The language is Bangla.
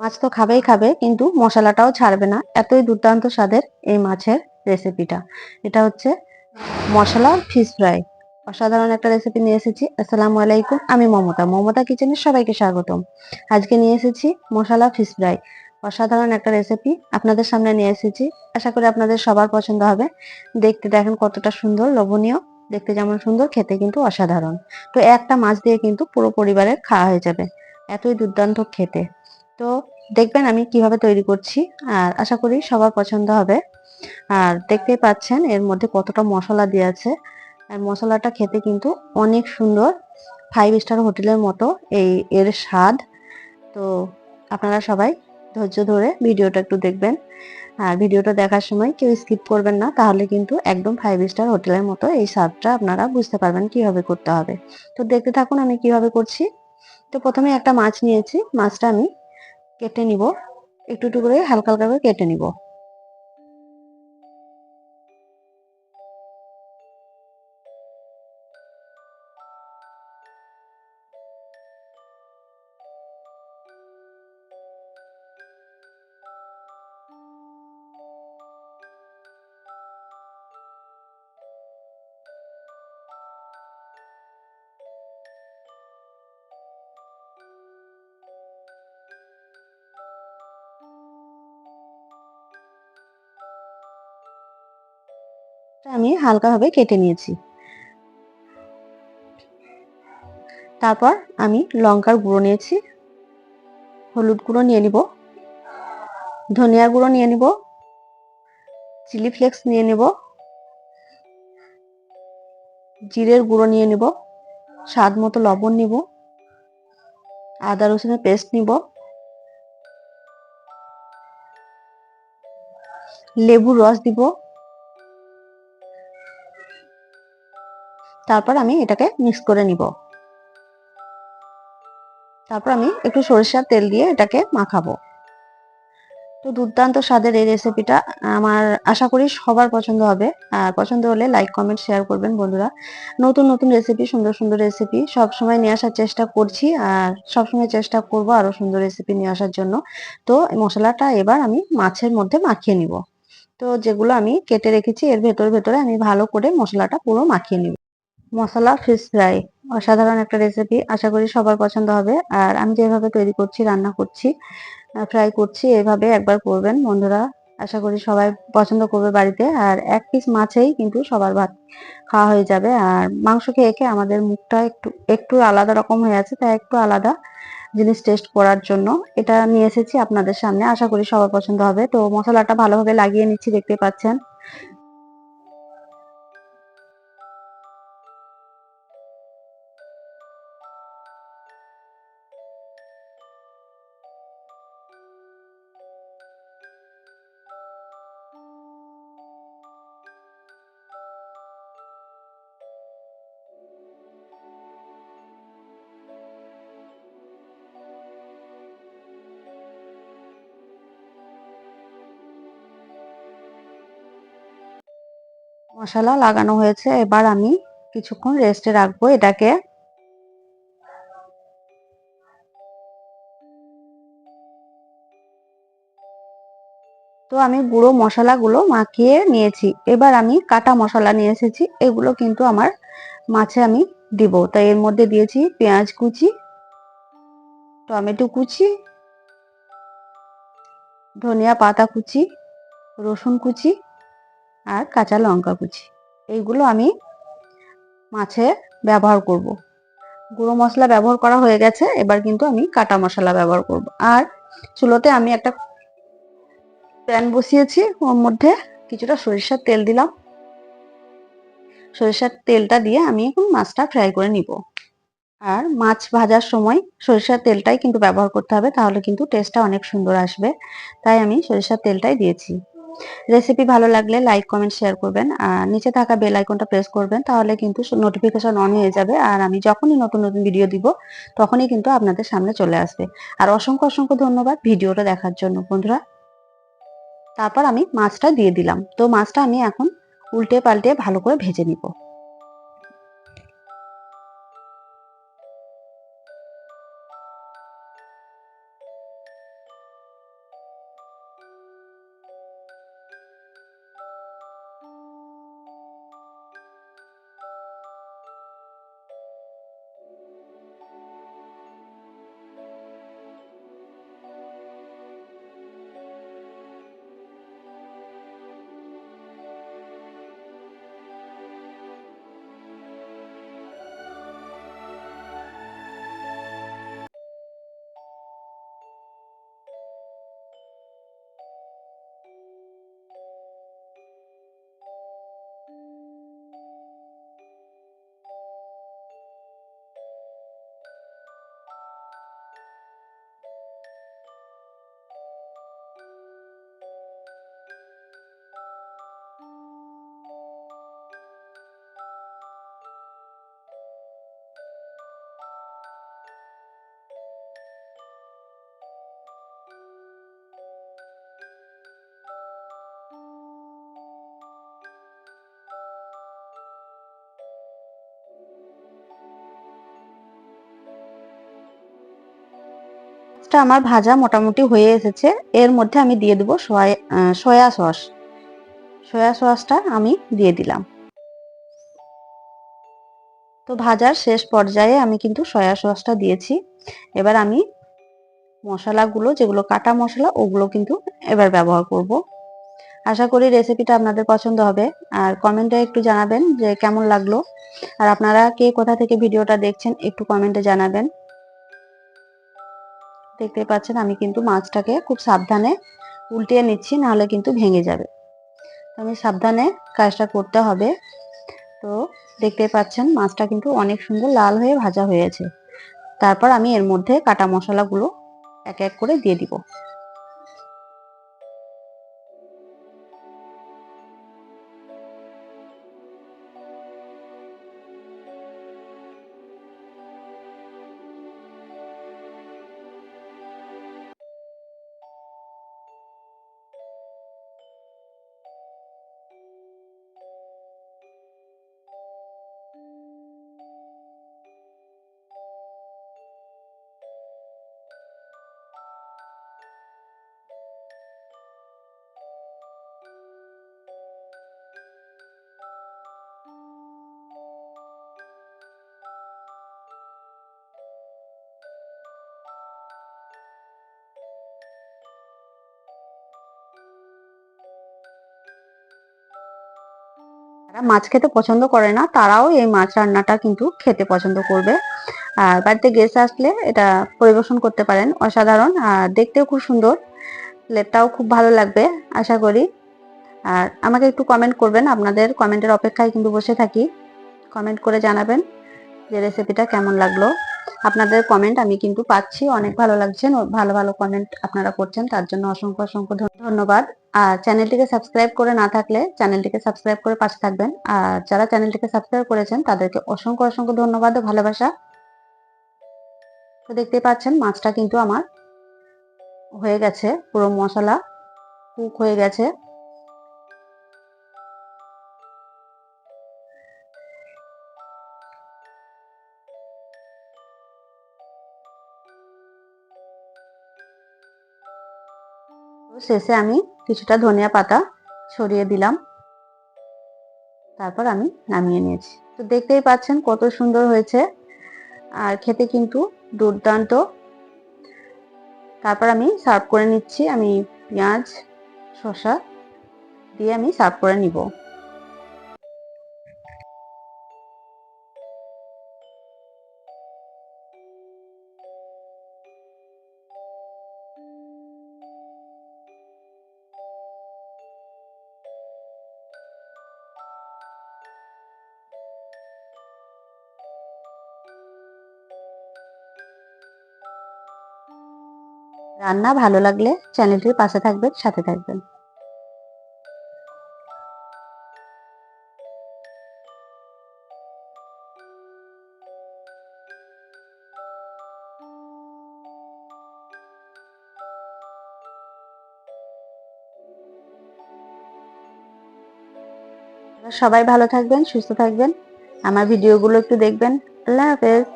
মাছ তো খাবেই খাবে, কিন্তু মশলাটাও ছাড়বে না। এতই দুর্দান্ত স্বাদের এই মাছের রেসিপিটা। এটা হচ্ছে মশলা ফিশ ফ্রাই। অসাধারণ একটা রেসিপি নিয়ে এসেছি। আসসালামু আলাইকুম, আমি মমতা। মমতা কিচেনের সবাইকে স্বাগতম। আজকে নিয়ে এসেছি মশলা ফিশ ফ্রাই। অসাধারণ একটা রেসিপি আপনাদের সামনে নিয়ে এসেছি। আশা করি আপনাদের সবার পছন্দ হবে। দেখতে দেখেন কতটা সুন্দর, লোভনীয়। দেখতে যেমন সুন্দর, খেতে কিন্তু অসাধারণ। তো একটা মাছ দিয়ে কিন্তু পুরো পরিবারের খাওয়া হয়ে যাবে। এতই দুর্দান্ত খেতে। তো দেখবেন আমি কীভাবে তৈরি করছি, আর আশা করি সবার পছন্দ হবে। আর দেখতেই পাচ্ছেন এর মধ্যে কতটা মশলা দিয়ে আছে। আর মশলাটা খেতে কিন্তু অনেক সুন্দর। ফাইভ স্টার হোটেলের মতো এই এর স্বাদ। তো আপনারা সবাই ধৈর্য ধরে ভিডিওটা একটু দেখবেন। আর ভিডিওটা দেখার সময় কেউ স্কিপ করবেন না, তাহলে কিন্তু একদম ফাইভ স্টার হোটেলের মতো এই স্বাদটা আপনারা বুঝতে পারবেন কীভাবে করতে হবে। তো দেখতে থাকুন আমি কীভাবে করছি। তো প্রথমে একটা মাছ নিয়েছি। মাছটা আমি কেটে নিব। একটু একটু হালকা হালকা করে কেটে নিব। আমি হালকাভাবে কেটে নিয়েছি। তারপর আমি লঙ্কার গুঁড়ো নিয়েছি। হলুদ গুঁড়ো নিয়ে নিব। ধনিয়া গুঁড়ো নিয়ে নিব। চিলি ফ্লেক্স নিয়ে নিব। জিরের গুঁড়ো নিয়ে নিব। স্বাদ মতো লবণ নিব। আদা রসুনের পেস্ট নিব। লেবুর রস দিব। তারপর আমি এটাকে মিক্স করে নিব। তারপর আমি একটু সরিষার তেল দিয়ে এটাকে মাখাবো। তো দুর্দান্ত স্বাদের এই রেসিপিটা আমার আশা করি সবার পছন্দ হবে। আর পছন্দ হলে লাইক কমেন্ট শেয়ার করবেন বন্ধুরা। নতুন নতুন রেসিপি সুন্দর সুন্দর রেসিপি সব সময় নিয়ে আসার চেষ্টা করছি। আর সব সময় চেষ্টা করব আরও সুন্দর রেসিপি নিয়ে আসার জন্য। তো মশলাটা এবার আমি মাছের মধ্যে মাখিয়ে নিব। তো যেগুলো আমি কেটে রেখেছি, এর ভেতর, ভেতরে আমি ভালো করে মশলাটা পুরো মাখিয়ে নিব। মশলা ফিশ ফ্রাই অসাধারণ একটা রেসিপি আশা করি সবার পছন্দ হবে। আর আমি যেভাবে তৈরি করছি, রান্না করছি ফ্রাই করছি, এভাবে একবার করবেন বন্ধুরা। আশা করি সবাই পছন্দ করবে বাড়িতে। আর এক পিস মাছেই কিন্তু সবার ভাত খাওয়া হয়ে যাবে। আর মাংস খেয়ে খেয়ে আমাদের মুখটা একটু একটু আলাদা রকম হয়ে আছে, তাই একটু আলাদা জিনিস টেস্ট করার জন্য এটা নিয়ে এসেছি আপনাদের সামনে। আশা করি সবার পছন্দ হবে। তো মশলাটা ভালোভাবে লাগিয়ে নিচ্ছি, দেখতে পাচ্ছেন। মশলা লাগানো হয়েছে, এবার আমি কিছুক্ষণ রেস্টে রাখব এটাকে। তো আমি গুঁড়ো মশলাগুলো মাখিয়ে নিয়েছি, এবার আমি কাটা মশলা নিয়ে এসেছি, এগুলো কিন্তু আমার মাছে আমি দিব। তাই এর মধ্যে দিয়েছি পেঁয়াজ কুচি, টমেটো কুচি, ধনিয়া পাতা কুচি, রসুন কুচি আর কাঁচা লঙ্কা কুচি। এইগুলো আমি মাছে ব্যবহার করব। গুঁড়ো মশলা ব্যবহার করা হয়ে গেছে, এবার কিন্তু আমি কাটা মশলা ব্যবহার করব। আর চুলোতে আমি একটা প্যান বসিয়েছি, ওর মধ্যে কিছুটা সরিষার তেল দিলাম। সরিষার তেলটা দিয়ে আমি এখন মাছটা ফ্রাই করে নিব। আর মাছ ভাজার সময় সরিষার তেলটাই কিন্তু ব্যবহার করতে হবে, তাহলে কিন্তু টেস্টটা অনেক সুন্দর আসবে। তাই আমি সরিষার তেলটাই দিয়েছি। রেসিপি ভালো লাগলে লাইক কমেন্ট শেয়ার করবেন। আর নিচে থাকা বেল আইকনটা প্রেস করবেন, তাহলে কিন্তু নোটিফিকেশন অন হয়ে যাবে। আর আমি যখনই নতুন নতুন ভিডিও দিব, তখনই কিন্তু আপনাদের সামনে চলে আসবে। আর অসংখ্য অসংখ্য ধন্যবাদ ভিডিওটা দেখার জন্য, বন্ধুরা। তারপর আমি মাছটা দিয়ে দিলাম। তো মাছটা আমি এখন উল্টে পাল্টে ভালো করে ভেজে নিব। মাছটা আমার ভাজা মোটামুটি হয়ে এসেছে। এর মধ্যে আমি দিয়ে দেবো সয়া সস। সয়া সসটা আমি দিয়ে দিলাম। তো ভাজার শেষ পর্যায়ে আমি কিন্তু সয়া সসটা দিয়েছি। এবার আমি মশলাগুলো, যেগুলো কাটা মশলা, ওগুলো কিন্তু এবার ব্যবহার করব। আশা করি রেসিপিটা আপনাদের পছন্দ হবে। আর কমেন্টে একটু জানাবেন যে কেমন লাগল। আর আপনারা কে কোথা থেকে ভিডিওটা দেখছেন, একটু কমেন্টে জানাবেন। দেখতে পাচ্ছেন, আমি কিন্তু মাছটাকে খুব সাবধানে উল্টিয়ে নিচ্ছি, নাহলে কিন্তু ভেঙে যাবে। আমি সাবধানে কাজটা করতে হবে। তো দেখতে পাচ্ছেন, মাছটা কিন্তু অনেক সুন্দর লাল হয়ে ভাজা হয়েছে। তারপর আমি এর মধ্যে কাটা মশলাগুলো এক এক করে দিয়ে দিব। যারা মাছ খেতে পছন্দ করে না, তারাও এই মাছ রান্নাটা কিন্তু খেতে পছন্দ করবে। আর বাড়িতে গেস্ট আসলে এটা পরিবেশন করতে পারেন, অসাধারণ। আর দেখতেও খুব সুন্দর প্লেটটাও খুব ভালো লাগবে, আশা করি। আর আমাকে একটু কমেন্ট করবেন, আপনাদের কমেন্টের অপেক্ষায় কিন্তু বসে থাকি। কমেন্ট করে জানাবেন যে রেসিপিটা কেমন লাগল। আপনাদের কমেন্ট আমি কিন্তু পাচ্ছি। অনেক ভালো লাগছে। ভালো ভালো কমেন্ট আপনারা করছেন। তার জন্য অসংখ্য অসংখ্য ধন্যবাদ। আর চ্যানেলটিকে সাবস্ক্রাইব করে না থাকলে চ্যানেলটিকে সাবস্ক্রাইব করে পাশে থাকবেন। আর যারা চ্যানেলটিকে সাবস্ক্রাইব করেছেন, তাদেরকে অসংখ্য অসংখ্য ধন্যবাদ ও ভালোবাসা। তো দেখতে পাচ্ছেন, মাছটা কিন্তু আমার হয়ে গেছে। পুরো মশলা কুক হয়ে গেছে। শেষে আমি কিছুটা ধনিয়া পাতা ছড়িয়ে দিলাম। তারপর আমি নামিয়ে নিয়েছি। তো দেখতেই পাচ্ছেন কত সুন্দর হয়েছে। আর খেতে কিন্তু দুর্দান্ত। তারপর আমি সার্ভ করে নিচ্ছি। আমি পেঁয়াজ, শসা দিয়ে আমি সার্ভ করে নিব। রান্না ভালো লাগলে চ্যানেলটির পাশে থাকবেন, সাথে থাকবেন। সবাই ভালো থাকবেন, সুস্থ থাকবেন। আমার ভিডিওগুলো একটু দেখবেন। আল্লাহ হাফেজ।